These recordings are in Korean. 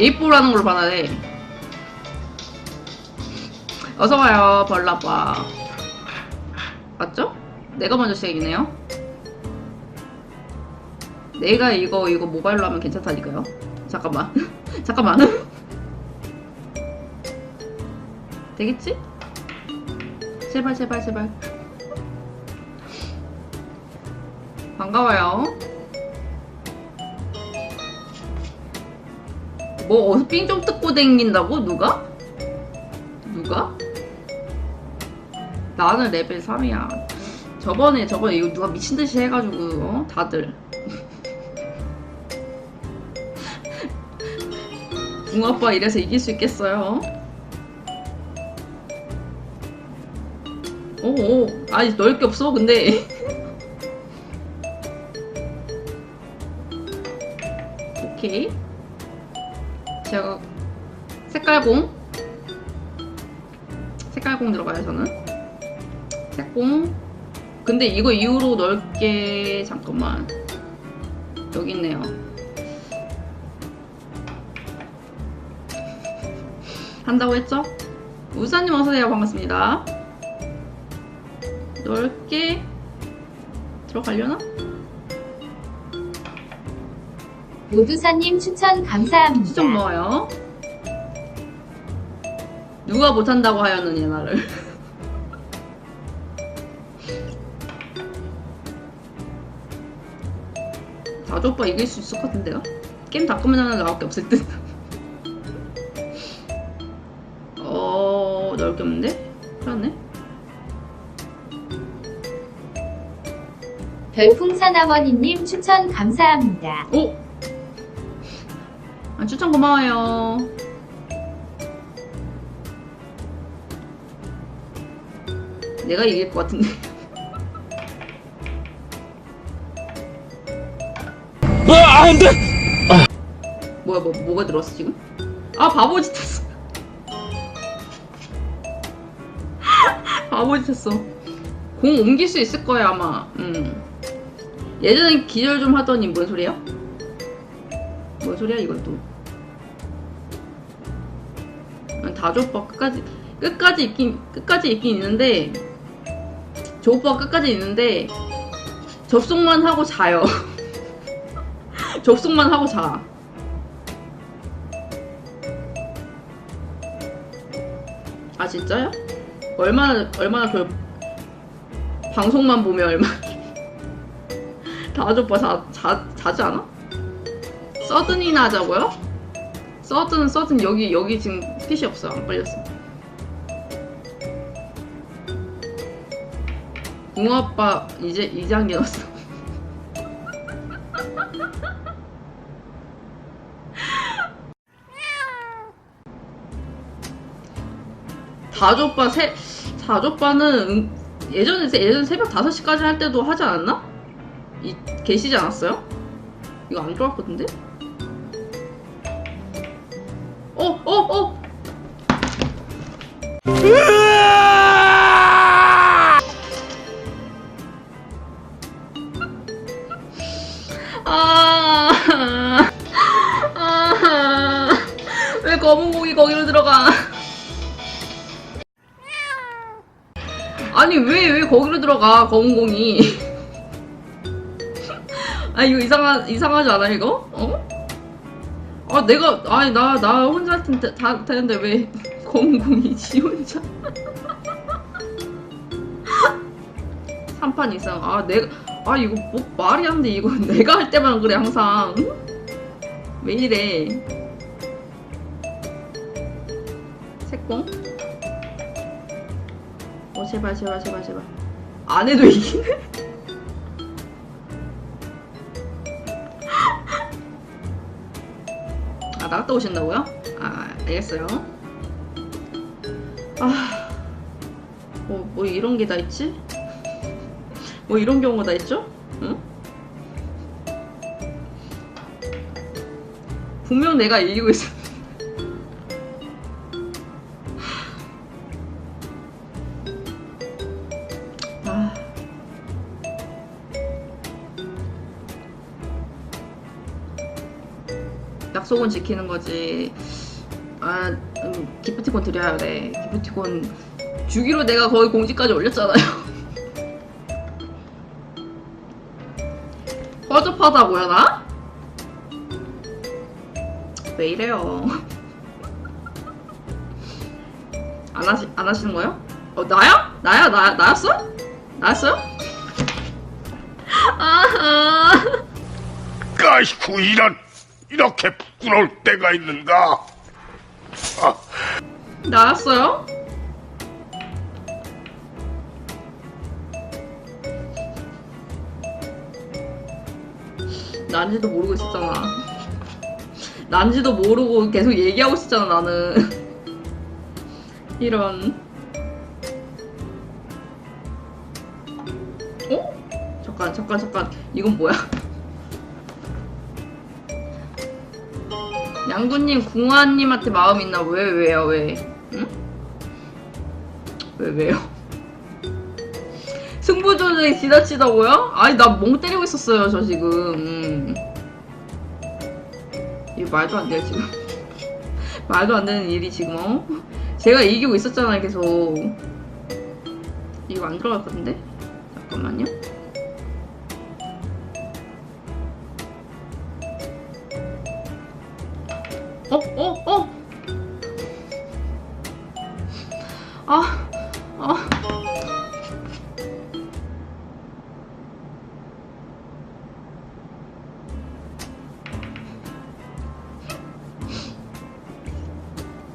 에이프라는 걸로 받아야 돼. 어서와요, 벌라빠. 맞죠? 내가 먼저 시작이네요. 내가 이거, 이거 모바일로 하면 괜찮다니까요. 잠깐만. 잠깐만. 되겠지? 제발, 제발, 제발. 반가워요. 뭐삥좀 뜯고 댕긴다고? 누가? 누가? 나는 레벨 3이야. 저번에 저번에 이거 누가 미친 듯이 해가지고 어? 다들 붕아빠 이래서 이길 수 있겠어요? 오오 아니 넣을 게 없어 근데 오케이 제가 색깔공 색깔공 들어가요 저는? 색공 근데 이거 이후로 넓게 잠깐만. 여기 있네요. 한다고 했죠? 우사님 어서오세요. 반갑습니다. 넓게 들어가려나? 모두사님 추천 감사합니다. 시점 넣어요. 누가 못한다고 하였느냐 나를. 자주 오빠 이길 수 있을 것 같은데요? 게임 다 끄면 나밖에 없을 듯. 어 넓게 없는데? 그렇네. 별풍사나원이님 추천 감사합니다. 오! 아, 추천 고마워요. 내가 이길 것 같은데. 아, 안 돼! 뭐야, 뭐, 뭐가 들어왔어, 지금? 아, 바보짓 했어. 바보짓 했어. 공 옮길 수 있을 거야, 아마. 음. 예전에 기절 좀 하더니 뭔 소리야? 뭔 소리야, 이건 또. 아, 다조 오빠 끝까지, 끝까지 있긴, 끝까지 있긴 있는데, 조 오빠 끝까지 있는데, 접속만 하고 자요. 접속만 하고 자. 아 진짜요? 얼마나 얼마나 그 방송만 보면 얼마 다아오빠 자, 자, 자지 않아? 서든이나 하자고요? 서든 서든 여기 여기 지금 핏이 없어 안 빨렸어 붕어 아빠 이제 이제 한개 넣었어 다조 오빠 새 다조 오빠는 응- 예전에 예전 새벽 5시까지 할 때도 하지 않았나? 이 계시지 않았어요? 이거 안 좋았거든데? 아, 아, 왜 검은 고기 거기로 들어가? 아니 왜 왜 거기로 들어가 검은 공이? 아 이거 이상하 이상하지 않아 이거? 어? 아 내가 아니 나 나 혼자 할 텐데 다 되는데 왜 검은 공이 지 혼자? 3판 이상. 아 내가 아 이거 뭐 말이 안 돼. 이거 내가 할 때만 그래 항상. 응? 왜 이래? 색공? 어 제발 제발 제발 제발. 안 해도 이기네 나갔다 오신다고요? 아 알겠어요 아뭐 뭐 이런 게 다 있지? 뭐 이런 경우가 다 있죠? 응? 분명 내가 이기고 있어 약속은 지키는 거지. 아, 음, 기프티콘 드려야 돼. 기프티콘 주기로 내가 거의 공지까지 올렸잖아요. 허접하다고요, 나? 왜 이래요? 안 하시, 안 하시는 거예요? 어, 나야? 나야? 나, 나였어? 나였어요? 아하. 이런 이렇게 부끄러울 때가 있는가? 아, 나왔어요? 난지도 모르고 있었잖아. 난지도 모르고 계속 얘기하고 있었잖아, 나는. 이런. 어? 잠깐, 잠깐, 잠깐. 이건 뭐야? 양구님, 궁화님한테 마음 있나? 왜, 왜요, 왜? 응? 왜, 왜요? 승부 조정이 지나치다고요? 아니, 나 멍 때리고 있었어요, 저 지금. 음. 이거 말도 안 돼요, 지금. 말도 안 되는 일이 지금, 어? 제가 이기고 있었잖아요, 계속. 이거 안 들어갈 것 같은데? 잠깐만요.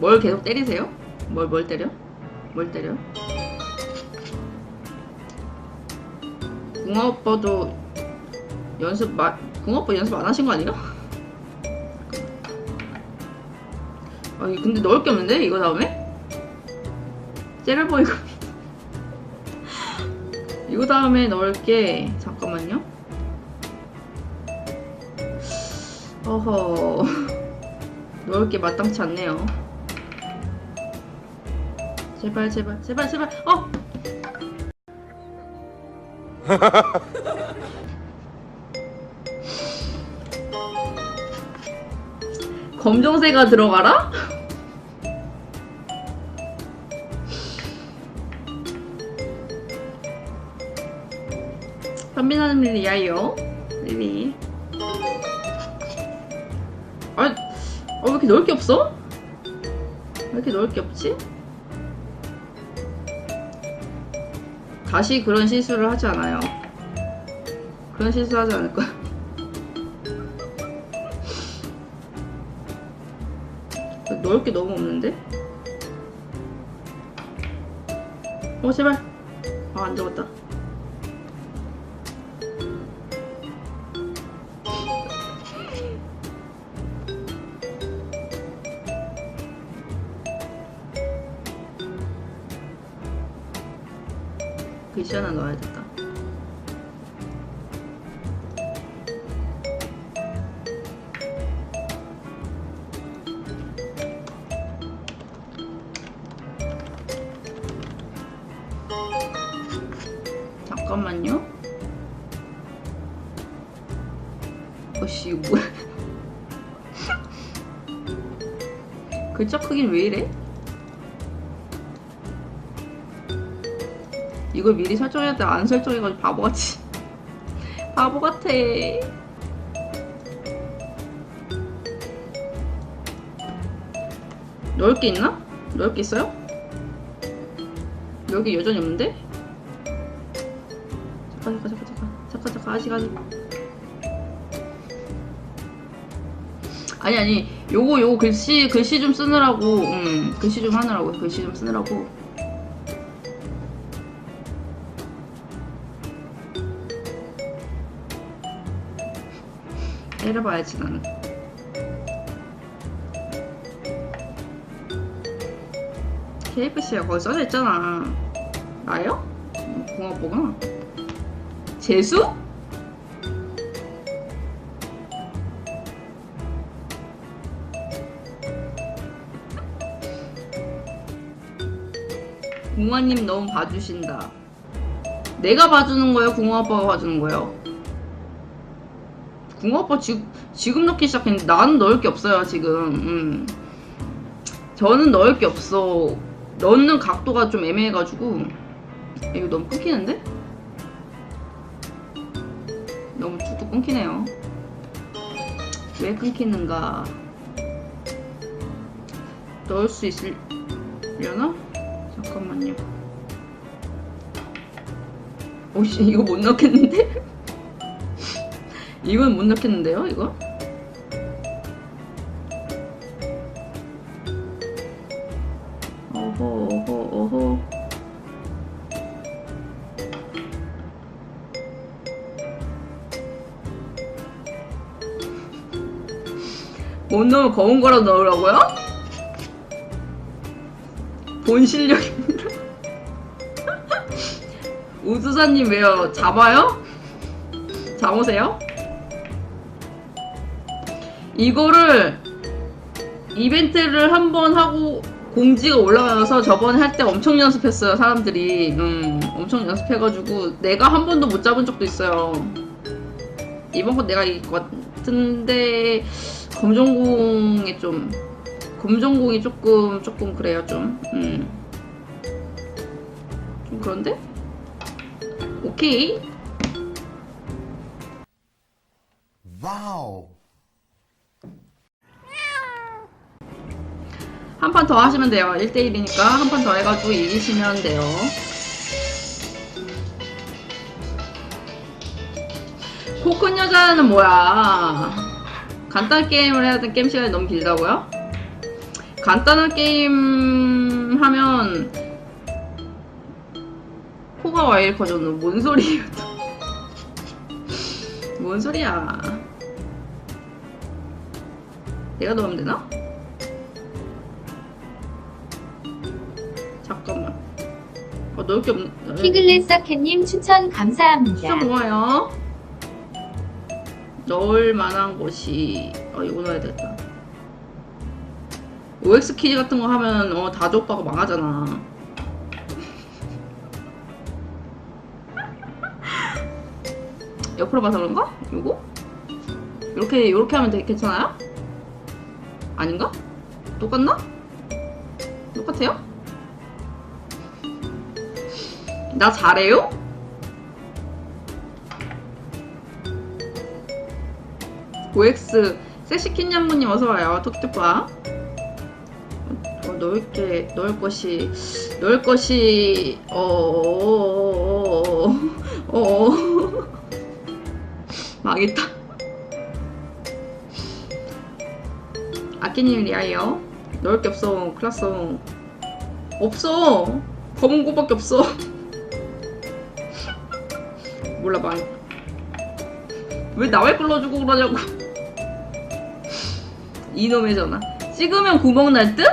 뭘 계속 때리세요? 뭘, 뭘 때려? 뭘 때려? 궁화 오빠도 연습 마, 궁화 오빠 연습 안 하신 거 아니에요? 아, 이 근데 넣을 게 없는데? 이거 다음에? 째려보 이거. 이거 다음에 넣을 게, 잠깐만요. 어허. 넣을 게 마땅치 않네요. 제발, 제발, 제발, 제발, 어! 검정새가 들어가라? 선비나는 릴리야요 릴리 아, 아, 왜 이렇게 넣을 게 없어? 왜 이렇게 넣을 게 없지? 다시 그런 실수를 하지 않아요. 그런 실수 하지 않을 거야. 넣을 게 너무 없는데? 어, 제발. 아, 안 들어갔다. 글씨 하나 넣어야겠다. 잠깐만요. 어씨 이거 뭐야? 글자 크기는 왜 이래? 이걸 미리 설정해야 돼. 안 설정해가지고 바보같이. 바보 같아. 넣을 게 있나? 넣을 게 있어요? 여기 여전히 없는데? 잠깐 잠깐 잠깐 잠깐 잠깐 잠깐 아직 아직 아니 아니 요거 요거 글씨 글씨 좀 쓰느라고 음 글씨 좀 하느라고 글씨 좀 쓰느라고 때려봐야지 나는 KFC가 거기 써져 있잖아 나요? 공화보구나 재수? 공화님 너무 봐주신다 내가 봐주는 거예요? 공화 아빠가 봐주는 거예요? 궁합바 지금 지금 넣기 시작했는데 나는 넣을 게 없어요 지금. 음. 저는 넣을 게 없어. 넣는 각도가 좀 애매해가지고 이거 너무 끊기는데? 너무 툭툭 끊기네요. 왜 끊기는가? 넣을 수 있으려나? 잠깐만요. 오씨 이거 못 넣겠는데? 이건 못 넣겠는데요 이거? 어허 어허 어허 못 넣으면 검은 거라도 넣으라고요? 본 실력입니다 우주사님 왜요? 잡아요? 잡으세요? 이거를 이벤트를 한 번 하고 공지가 올라가서 저번에 할 때 엄청 연습했어요 사람들이 음, 엄청 연습해가지고 내가 한 번도 못 잡은 적도 있어요 이번 건 내가 이길 것 같은데 검정공이 좀 검정공이 조금 조금 그래요 좀 음. 좀 그런데? 오케이 Wow. 한 판 더 하시면 돼요. 1대1이니까 한 판 더 해가지고 이기시면 돼요. 코 큰 여자는 뭐야? 간단 게임을 해야 되는 게임 시간이 너무 길다고요? 간단한 게임 하면 코가 와일 커졌는 뭔? 또. 뭔 소리야? 내가 넣으면 되나? 넣을 게 없네. 피글렛서캣님 추천 감사합니다. 진짜 고마워요. 넣을 만한 곳이 어 이거 넣어야 되겠다. OX 퀴즈 같은 거 하면 어 다조 오빠가 망하잖아. 옆으로 봐서 그런가? 요거? 이렇게 이렇게 하면 되게 괜찮아요? 아닌가? 똑같나? 똑같아요? 나 잘해요? OX 세시킨 양모님 어서와요 톡톡봐 어, 넣을 게 넣을 것이 넣을 것이 어어어어어 어, 망했다 아끼님 리아이요 넣을 게 없어 클났어 없어 검은 거밖에 없어 몰라 망했다 왜 나를 끌어주고 그러냐고. 이놈의 전화 찍으면 구멍 날 듯?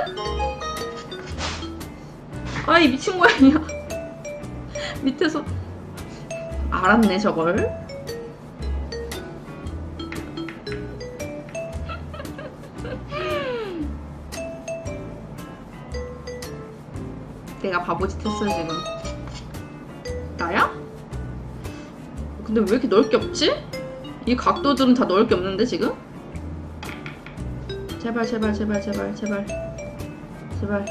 아이 미친 거 아니야? 밑에서. 알았네 저걸. 내가 바보짓 했어요 지금. 나야? 근데 왜 이렇게 넓게 없지? 이 각도들은 다 넣을 게 없는데 지금? 제발 제발 제발 제발 제발 제발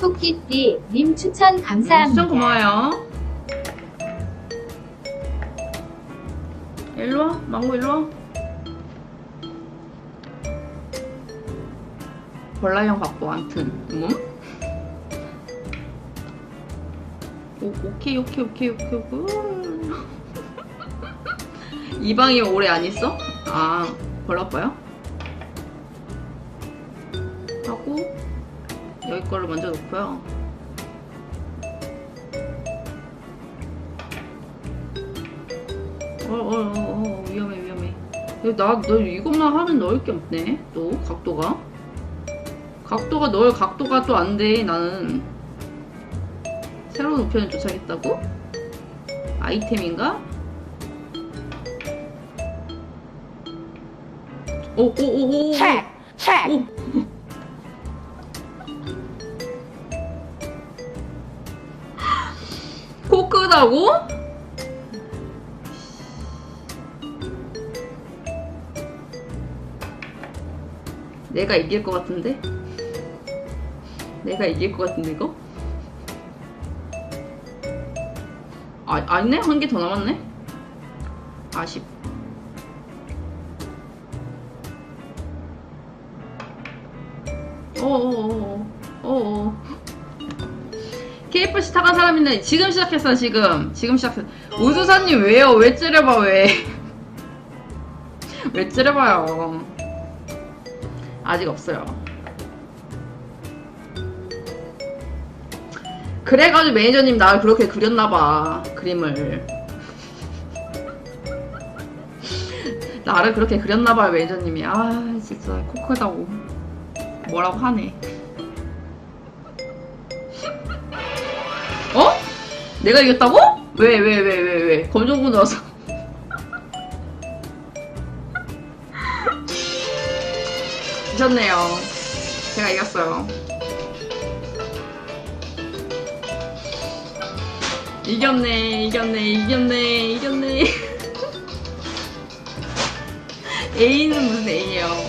토끼띠 님 추천 감사합니다. 추천 고마워요 일로와 망고 일로와 벌라형 갖고 암튼 뭐? 오, 오케이 오케이 오케이 오케이. 이 방이 오래 안 있어? 아 벌라빠요? 하고 여기 거를 먼저 놓고요. 어어어 어, 어, 위험해 위험해. 나 너 이것만 하면 넣을 게 없네 또 각도가. 각도가 넣을 각도가 또 안 돼 나는 새로운 우편을 쫓아겠다고? 아이템인가? 오오오오 오. 코크 이겼다고? 내가 이길 것 같은데? 내가 이길 것 같은데 이거? 아 아니네 한 개 더 남았네. 아쉽. 어어어어 어어. KFC 타간 사람인데 지금 시작했어 지금 지금 시작했어. 우수사님 왜요? 왜 찌려봐 왜? 왜 찌려봐요? 아직 없어요. 그래가지고 매니저님 나를 그렇게 그렸나봐 그림을. 나를 그렇게 그렸나봐요 매니저님이. 아 진짜 코 크다고. 뭐라고 하네 어? 내가 이겼다고? 왜 왜 왜 왜 왜? 검정고 넣어서. 미쳤네요. 제가 이겼어요 이겼네, 이겼네, 이겼네, 이겼네. A는 무슨 A예요?